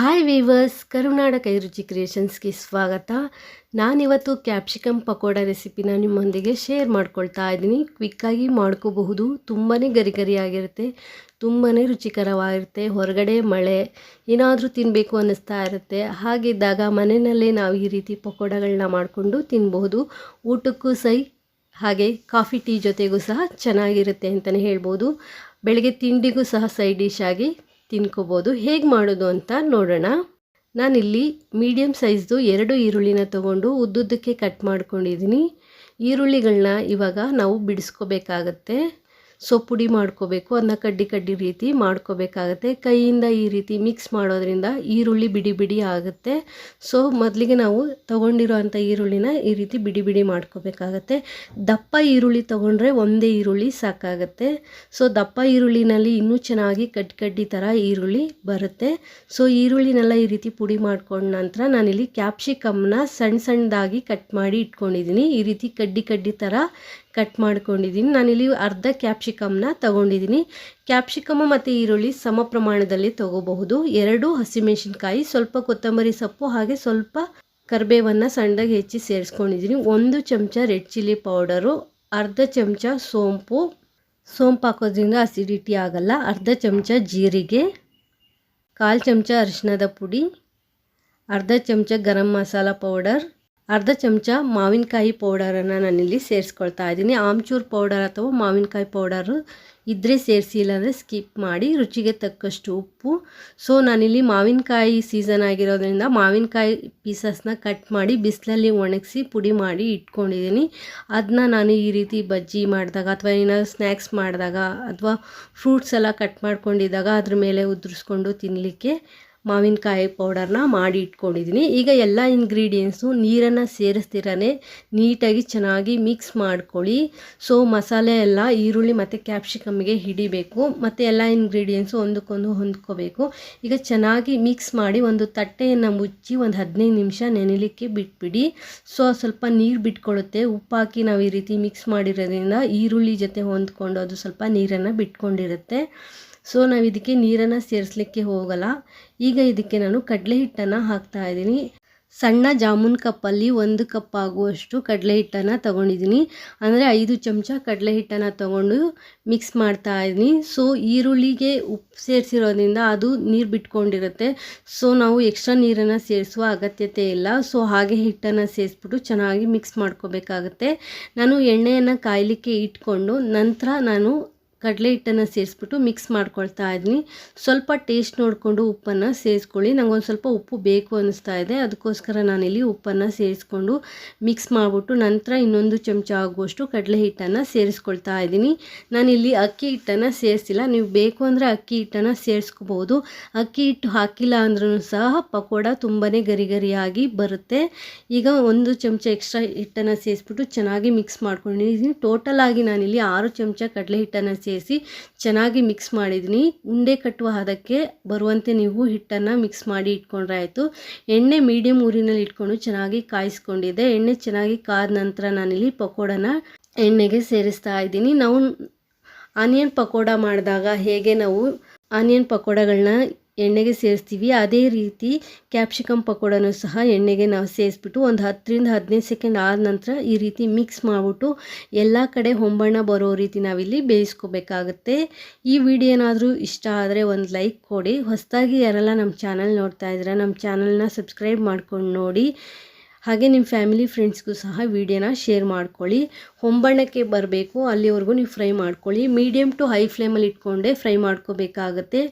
Hi viewers ಕರುನಾಡ ಕೈರುಚಿ ಕ್ರಿಯೇಷನ್ಸ್ಗೆ ಸ್ವಾಗತ. ನಾನಿವತ್ತು capsicum pakoda ರೆಸಿಪಿನ ನಿಮ್ಮೊಂದಿಗೆ ಶೇರ್ ಮಾಡ್ಕೊಳ್ತಾ ಇದ್ದೀನಿ. ಕ್ವಿಕ್ಕಾಗಿ ಮಾಡ್ಕೋಬಹುದು. ತುಂಬಾ ಗರಿ ಗರಿಯಾಗಿರುತ್ತೆ ತುಂಬಾ ರುಚಿಕರವಾಗಿರುತ್ತೆ. ಹೊರಗಡೆ ಮಳೆ, ಏನಾದರೂ ತಿನ್ನಬೇಕು ಅನ್ನಿಸ್ತಾ ಇರುತ್ತೆ. ಹಾಗಿದ್ದಾಗ ಮನೆಯಲ್ಲೇ ನಾವು ಈ ರೀತಿ ಪಕೋಡಗಳನ್ನ ಮಾಡಿಕೊಂಡು ತಿನ್ಬಹುದು. ಊಟಕ್ಕೂ ಸೈ, ಹಾಗೆ ಕಾಫಿ ಟೀ ಜೊತೆಗೂ ಸಹ ಚೆನ್ನಾಗಿರುತ್ತೆ ಅಂತಲೇ ಹೇಳ್ಬೋದು. ಬೆಳಗ್ಗೆ ತಿಂಡಿಗೂ ಸಹ ಸೈಡ್ ಡಿಶ್ ಆಗಿ ತಿನ್ಕೋಬೋದು. ಹೇಗೆ ಮಾಡೋದು ಅಂತ ನೋಡೋಣ. ನಾನಿಲ್ಲಿ ಮೀಡಿಯಮ್ ಸೈಜ್ದು ಎರಡು ಈರುಳ್ಳಿನ ತೊಗೊಂಡು ಉದ್ದುದ್ದಕ್ಕೆ ಕಟ್ ಮಾಡ್ಕೊಂಡಿದ್ದೀನಿ. ಈರುಳ್ಳಿಗಳನ್ನ ಇವಾಗ ನಾವು ಬಿಡಿಸ್ಕೋಬೇಕಾಗತ್ತೆ. ಸೊ ಪುಡಿ ಮಾಡ್ಕೋಬೇಕು ಅದನ್ನ ಕಡ್ಡಿ ಕಡ್ಡಿ ರೀತಿ ಮಾಡ್ಕೋಬೇಕಾಗತ್ತೆ. ಕೈಯಿಂದ ಈ ರೀತಿ ಮಿಕ್ಸ್ ಮಾಡೋದ್ರಿಂದ ಈರುಳ್ಳಿ ಬಿಡಿ ಬಿಡಿ ಆಗುತ್ತೆ. ಸೊ ಮೊದಲಿಗೆ ನಾವು ತೊಗೊಂಡಿರೋವಂಥ ಈರುಳ್ಳಿನ ಈ ರೀತಿ ಬಿಡಿ ಬಿಡಿ ಮಾಡ್ಕೋಬೇಕಾಗತ್ತೆ. ದಪ್ಪ ಈರುಳ್ಳಿ ತೊಗೊಂಡ್ರೆ ಒಂದೇ ಈರುಳ್ಳಿ ಸಾಕಾಗತ್ತೆ. ಸೊ ದಪ್ಪ ಈರುಳ್ಳಿನಲ್ಲಿ ಇನ್ನೂ ಚೆನ್ನಾಗಿ ಕಡ್ಡಿ ಕಡ್ಡಿ ಥರ ಈರುಳ್ಳಿ ಬರುತ್ತೆ. ಸೊ ಈರುಳ್ಳಿನೆಲ್ಲ ಈ ರೀತಿ ಪುಡಿ ಮಾಡ್ಕೊಂಡ ನಂತರ ನಾನಿಲ್ಲಿ ಕ್ಯಾಪ್ಸಿಕಮ್ನ ಸಣ್ಣ ಸಣ್ಣದಾಗಿ ಕಟ್ ಮಾಡಿ ಇಟ್ಕೊಂಡಿದ್ದೀನಿ. ಈ ರೀತಿ ಕಡ್ಡಿ ಕಡ್ಡಿ ಥರ ಕಟ್ ಮಾಡ್ಕೊಂಡಿದ್ದೀನಿ. ನಾನಿಲ್ಲಿ ಅರ್ಧ ಕ್ಯಾಪ್ಸಿಕಮ್ನ ತಗೊಂಡಿದ್ದೀನಿ ಕ್ಯಾಪ್ಸಿಕಮ್ ಮತ್ತು ಈರುಳ್ಳಿ ಸಮ ಪ್ರಮಾಣದಲ್ಲಿ ತಗೋಬಹುದು. ಎರಡು ಹಸಿಮೆಣಸಿನ್ಕಾಯಿ, ಸ್ವಲ್ಪ ಕೊತ್ತಂಬರಿ ಸೊಪ್ಪು ಹಾಗೆ ಸ್ವಲ್ಪ ಕರಿಬೇವನ್ನು ಸಣ್ಣಗೆ ಹೆಚ್ಚಿ ಸೇರಿಸ್ಕೊಂಡಿದ್ದೀನಿ ಒಂದು ಚಮಚ ರೆಡ್ ಚಿಲ್ಲಿ ಪೌಡರು, ಅರ್ಧ ಚಮಚ ಸೋಂಪು. ಸೋಂಪು ಹಾಕೋದ್ರಿಂದ ಅಸಿಡಿಟಿ ಆಗಲ್ಲ. ಅರ್ಧ ಚಮಚ ಜೀರಿಗೆ, ಕಾಲು ಚಮಚ ಅರಿಶಿಣದ ಪುಡಿ, ಅರ್ಧ ಚಮಚ ಗರಂ ಮಸಾಲ ಪೌಡರ್ ಅರ್ಧ ಚಮಚ ಮಾವಿನಕಾಯಿ ಪೌಡರನ್ನು ನಾನಿಲ್ಲಿ ಸೇರಿಸ್ಕೊಳ್ತಾ ಇದ್ದೀನಿ. ಆಮ್ಚೂರ್ ಪೌಡರ್ ಅಥವಾ ಮಾವಿನಕಾಯಿ ಪೌಡರು ಇದ್ದರೆ ಸೇರಿಸಿ, ಇಲ್ಲಾಂದರೆ ಸ್ಕಿಪ್ ಮಾಡಿ ರುಚಿಗೆ ತಕ್ಕಷ್ಟು ಉಪ್ಪು. ಸೊ ನಾನಿಲ್ಲಿ ಮಾವಿನಕಾಯಿ ಸೀಸನ್ ಆಗಿರೋದ್ರಿಂದ ಮಾವಿನಕಾಯಿ ಪೀಸಸ್ನ ಕಟ್ ಮಾಡಿ ಬಿಸಿಲಲ್ಲಿ ಒಣಗಿಸಿ ಪುಡಿ ಮಾಡಿ ಇಟ್ಕೊಂಡಿದ್ದೀನಿ. ಅದನ್ನ ನಾನು ಈ ರೀತಿ ಬಜ್ಜಿ ಮಾಡಿದಾಗ ಅಥವಾ ಏನಾದರೂ ಸ್ನ್ಯಾಕ್ಸ್ ಮಾಡಿದಾಗ ಅಥವಾ ಫ್ರೂಟ್ಸ್ ಎಲ್ಲ ಕಟ್ ಮಾಡ್ಕೊಂಡಿದ್ದಾಗ ಅದ್ರ ಮೇಲೆ ಉದುರಿಸ್ಕೊಂಡು ತಿನ್ನಲಿಕ್ಕೆ ಮಾವಿನಕಾಯಿ ಪೌಡರ್ನ ಮಾಡಿ ಇಟ್ಕೊಂಡಿದ್ದೀನಿ ಈಗ ಎಲ್ಲ ಇಂಗ್ರೀಡಿಯೆಂಟ್ಸು ನೀರನ್ನು ಸೇರಿಸ್ತಿರನೇ. ನೀಟಾಗಿ ಚೆನ್ನಾಗಿ ಮಿಕ್ಸ್ ಮಾಡ್ಕೊಳ್ಳಿ. ಸೊ ಮಸಾಲೆ ಎಲ್ಲ ಈರುಳ್ಳಿ ಮತ್ತು ಕ್ಯಾಪ್ಸಿಕಮ್ಗೆ ಹಿಡಿಬೇಕು. ಮತ್ತು ಎಲ್ಲ ಇಂಗ್ರೀಡಿಯೆಂಟ್ಸು ಒಂದಕ್ಕೊಂದು ಹೊಂದ್ಕೋಬೇಕು. ಈಗ ಚೆನ್ನಾಗಿ ಮಿಕ್ಸ್ ಮಾಡಿ ಒಂದು ತಟ್ಟೆಯನ್ನು ಮುಚ್ಚಿ ಒಂದು ಹದಿನೈದು ನಿಮಿಷ ನೆನೆಲಿಕ್ಕೆ ಬಿಟ್ಬಿಡಿ. ಸೊ ಸ್ವಲ್ಪ ನೀರು ಬಿಟ್ಕೊಳ್ಳುತ್ತೆ ಹಾಕಿ ನಾವು ಈ ರೀತಿ ಮಿಕ್ಸ್ ಮಾಡಿರೋದ್ರಿಂದ ಈರುಳ್ಳಿ ಜೊತೆ ಹೊಂದ್ಕೊಂಡು ಅದು ಸ್ವಲ್ಪ ನೀರನ್ನು ಬಿಟ್ಕೊಂಡಿರುತ್ತೆ. ಸೊ ನಾವು ಇದಕ್ಕೆ ನೀರನ್ನು ಸೇರಿಸ್ಲಿಕ್ಕೆ ಹೋಗಲ್ಲ. ಈಗ ಇದಕ್ಕೆ ನಾನು ಕಡಲೆ ಹಿಟ್ಟನ್ನು ಹಾಕ್ತಾ ಇದ್ದೀನಿ. ಸಣ್ಣ ಜಾಮೂನ್ ಕಪ್ಪಲ್ಲಿ ಒಂದು ಕಪ್ ಆಗುವಷ್ಟು ಕಡಲೆ ಹಿಟ್ಟನ್ನು ತೊಗೊಂಡಿದ್ದೀನಿ. ಅಂದರೆ ಐದು ಚಮಚ ಕಡಲೆ ಹಿಟ್ಟನ್ನು ತೊಗೊಂಡು ಮಿಕ್ಸ್ ಮಾಡ್ತಾ ಇದ್ದೀನಿ. ಸೊ ಈರುಳ್ಳಿಗೆ ಉಪ್ಪು ಸೇರಿಸಿರೋದ್ರಿಂದ ಅದು ನೀರು ಬಿಟ್ಕೊಂಡಿರುತ್ತೆ. ಸೊ ನಾವು ಎಕ್ಸ್ಟ್ರಾ ನೀರನ್ನು ಸೇರಿಸುವ ಅಗತ್ಯತೆ ಇಲ್ಲ. ಸೊ ಹಾಗೆ ಹಿಟ್ಟನ್ನು ಸೇರಿಸ್ಬಿಟ್ಟು ಚೆನ್ನಾಗಿ ಮಿಕ್ಸ್ ಮಾಡ್ಕೋಬೇಕಾಗತ್ತೆ. ನಾನು ಎಣ್ಣೆಯನ್ನು ಕಾಯಲಿಕ್ಕೆ ಇಟ್ಕೊಂಡು ನಂತರ ನಾನು ಕಡಲೆ ಹಿಟ್ಟನ್ನು ಸೇರಿಸ್ಬಿಟ್ಟು ಮಿಕ್ಸ್ ಮಾಡ್ಕೊಳ್ತಾ ಇದ್ದೀನಿ. ಸ್ವಲ್ಪ ಟೇಸ್ಟ್ ನೋಡಿಕೊಂಡು ಉಪ್ಪನ್ನು ಸೇರಿಸ್ಕೊಳ್ಳಿ. ನನಗೊಂದು ಸ್ವಲ್ಪ ಉಪ್ಪು ಬೇಕು ಅನ್ನಿಸ್ತಾ ಇದೆ. ಅದಕ್ಕೋಸ್ಕರ ನಾನಿಲ್ಲಿ ಉಪ್ಪನ್ನು ಸೇರಿಸ್ಕೊಂಡು ಮಿಕ್ಸ್ ಮಾಡಿಬಿಟ್ಟು ನಂತರ ಇನ್ನೊಂದು ಚಮಚ ಆಗುವಷ್ಟು ಕಡಲೆ ಹಿಟ್ಟನ್ನು ಸೇರಿಸ್ಕೊಳ್ತಾ ಇದ್ದೀನಿ. ನಾನಿಲ್ಲಿ ಅಕ್ಕಿ ಹಿಟ್ಟನ್ನು ಸೇರಿಸಿಲ್ಲ. ನೀವು ಬೇಕು ಅಂದರೆ ಅಕ್ಕಿ ಹಿಟ್ಟನ್ನು ಸೇರಿಸ್ಕೋಬೋದು ಅಕ್ಕಿ ಹಿಟ್ಟು ಹಾಕಿಲ್ಲ ಅಂದ್ರೂ ಸಹ ಪಕೋಡ ತುಂಬಾ ಗರಿ ಗರಿಯಾಗಿ ಬರುತ್ತೆ. ಈಗ ಒಂದು ಚಮಚ ಎಕ್ಸ್ಟ್ರಾ ಹಿಟ್ಟನ್ನು ಸೇರಿಸ್ಬಿಟ್ಟು ಚೆನ್ನಾಗಿ ಮಿಕ್ಸ್ ಮಾಡ್ಕೊಂಡಿದ್ದೀನಿ. ಟೋಟಲ್ ಆಗಿ ನಾನಿಲ್ಲಿ ಆರು ಚಮಚ ಕಡಲೆ ಹಿಟ್ಟನ್ನು ಸೇರಿಸಿ ಚೆನ್ನಾಗಿ ಮಿಕ್ಸ್ ಮಾಡಿದ್ದೀನಿ ಉಂಡೆ ಕಟ್ಟುವ ಹದಕ್ಕೆ ಬರುವಂತೆ ನೀವು ಹಿಟ್ಟನ್ನು ಮಿಕ್ಸ್ ಮಾಡಿ ಇಟ್ಕೊಂಡ್ರೆ ಆಯಿತು. ಎಣ್ಣೆ ಮೀಡಿಯಂ ಊರಿನಲ್ಲಿ ಇಟ್ಕೊಂಡು ಚೆನ್ನಾಗಿ ಕಾಯಿಸ್ಕೊಂಡಿದ್ದೆ. ಎಣ್ಣೆ ಚೆನ್ನಾಗಿ ಕಾದ ನಂತರ ನಾನಿಲ್ಲಿ ಪಕೋಡನ ಎಣ್ಣೆಗೆ ಸೇರಿಸ್ತಾ ಇದ್ದೀನಿ. ನಾವು ಆನಿಯನ್ ಪಕೋಡ ಮಾಡಿದಾಗ ಹೇಗೆ ನಾವು ಆನಿಯನ್ ಪಕೋಡಗಳನ್ನ ಎಣ್ಣೆಗೆ ಸೇರಿಸ್ತೀವಿ. ಅದೇ ರೀತಿ ಕ್ಯಾಪ್ಸಿಕಮ್ ಪಕೋಡನೂ ಸಹ ಎಣ್ಣೆಗೆ ನಾವು ಸೇರಿಸ್ಬಿಟ್ಟು ಒಂದು ಹತ್ತರಿಂದ ಹದಿನೈದು ಸೆಕೆಂಡ್ ಆದ ನಂತರ ಈ ರೀತಿ ಮಿಕ್ಸ್ ಮಾಡಿಬಿಟ್ಟು ಎಲ್ಲ ಕಡೆ ಹೊಂಬಣ್ಣ ಬರೋ ರೀತಿ ನಾವಿಲ್ಲಿ ಬೇಯಿಸ್ಕೋಬೇಕಾಗುತ್ತೆ. ಈ ವಿಡಿಯೋ ಏನಾದರೂ ಇಷ್ಟ ಆದರೆ ಒಂದು ಲೈಕ್ ಕೊಡಿ. ಹೊಸದಾಗಿ ಯಾರೆಲ್ಲ ನಮ್ಮ ಚಾನಲ್ ನೋಡ್ತಾ ಇದ್ರೆ ನಮ್ಮ ಚಾನಲ್ನ ಸಬ್ಸ್ಕ್ರೈಬ್ ಮಾಡ್ಕೊಂಡು ನೋಡಿ. ಹಾಗೆ ನಿಮ್ಮ ಫ್ಯಾಮಿಲಿ ಫ್ರೆಂಡ್ಸ್ಗೂ ಸಹ ವೀಡಿಯೋನ ಶೇರ್ ಮಾಡ್ಕೊಳ್ಳಿ. ಹೊಂಬಣ್ಣಕ್ಕೆ ಬರಬೇಕು, ಅಲ್ಲಿವರೆಗೂ ನೀವು ಫ್ರೈ ಮಾಡ್ಕೊಳ್ಳಿ. ಮೀಡಿಯಮ್ ಟು ಹೈ ಫ್ಲೇಮಲ್ಲಿ ಇಟ್ಕೊಂಡೆ ಫ್ರೈ ಮಾಡ್ಕೋಬೇಕಾಗತ್ತೆ.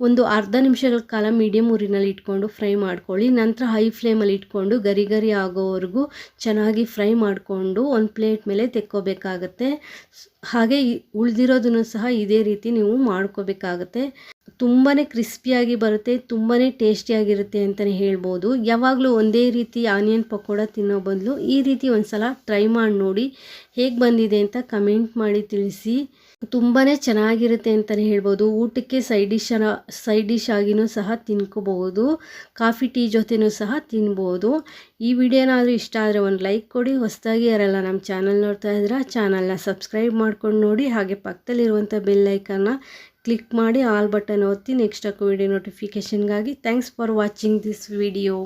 ಒಂದು ಅರ್ಧ ನಿಮಿಷಗಳ ಕಾಲ ಮೀಡಿಯಮ್ ಊರಿನಲ್ಲಿ ಇಟ್ಕೊಂಡು ಫ್ರೈ ಮಾಡ್ಕೊಳ್ಳಿ. ನಂತರ ಹೈ ಫ್ಲೇಮಲ್ಲಿ ಇಟ್ಕೊಂಡು ಗರಿ ಗರಿ ಆಗೋವರೆಗೂ ಚೆನ್ನಾಗಿ ಫ್ರೈ ಮಾಡಿಕೊಂಡು ಒಂದು ಪ್ಲೇಟ್ ಮೇಲೆ ತೆಕ್ಕೋಬೇಕಾಗತ್ತೆ. ಹಾಗೆ ಉಳಿದಿರೋದನ್ನು ಸಹ ಇದೇ ರೀತಿ ನೀವು ಮಾಡ್ಕೋಬೇಕಾಗತ್ತೆ. ತುಂಬಾ ಕ್ರಿಸ್ಪಿಯಾಗಿ ಬರುತ್ತೆ ತುಂಬಾ ಟೇಸ್ಟಿಯಾಗಿರುತ್ತೆ ಅಂತಲೇ ಹೇಳ್ಬೋದು. ಯಾವಾಗಲೂ ಒಂದೇ ರೀತಿ ಆನಿಯನ್ ಪಕೋಡ ತಿನ್ನೋ ಬದಲು ಈ ರೀತಿ ಒಂದು ಸಲ ಟ್ರೈ ಮಾಡಿ ನೋಡಿ ಹೇಗೆ ಬಂದಿದೆ ಅಂತ ಕಮೆಂಟ್ ಮಾಡಿ ತಿಳಿಸಿ. ತುಂಬಾ ಚೆನ್ನಾಗಿರುತ್ತೆ ಅಂತಲೇ ಹೇಳ್ಬೋದು. ಊಟಕ್ಕೆ ಸೈಡ್ ಡಿಶ್ ಸೈಡ್ ಡಿಶ್ ಆಗಿನೂ ಸಹ ತಿನ್ಕೋಬಹುದು. ಕಾಫಿ, ಟೀ ಜೊತೆನೂ ಸಹ ತಿನ್ಬೋದು. ಈ ವಿಡಿಯೋನಾದರೂ ಇಷ್ಟ ಆದರೆ ಒಂದು ಲೈಕ್ ಕೊಡಿ. ಹೊಸದಾಗಿ ಯಾರೆಲ್ಲ ನಮ್ಮ ಚಾನಲ್ ನೋಡ್ತಾ ಇದ್ರೆ ಚಾನಲ್ನ ಸಬ್ಸ್ಕ್ರೈಬ್ ಮಾಡ್ಕೊಂಡು ನೋಡಿ. ಹಾಗೆ ಪಕ್ಕದಲ್ಲಿರುವಂಥ ಬೆಲ್ ಐಕನ್ನ ಕ್ಲಿಕ್ ಮಾಡಿ ಆಲ್ ಬಟನ್ ಒತ್ತಿ ನೆಕ್ಸ್ಟ್ ಹಾಕೋ video ನೋಟಿಫಿಕೇಷನ್ಗಾಗಿ thanks for watching this video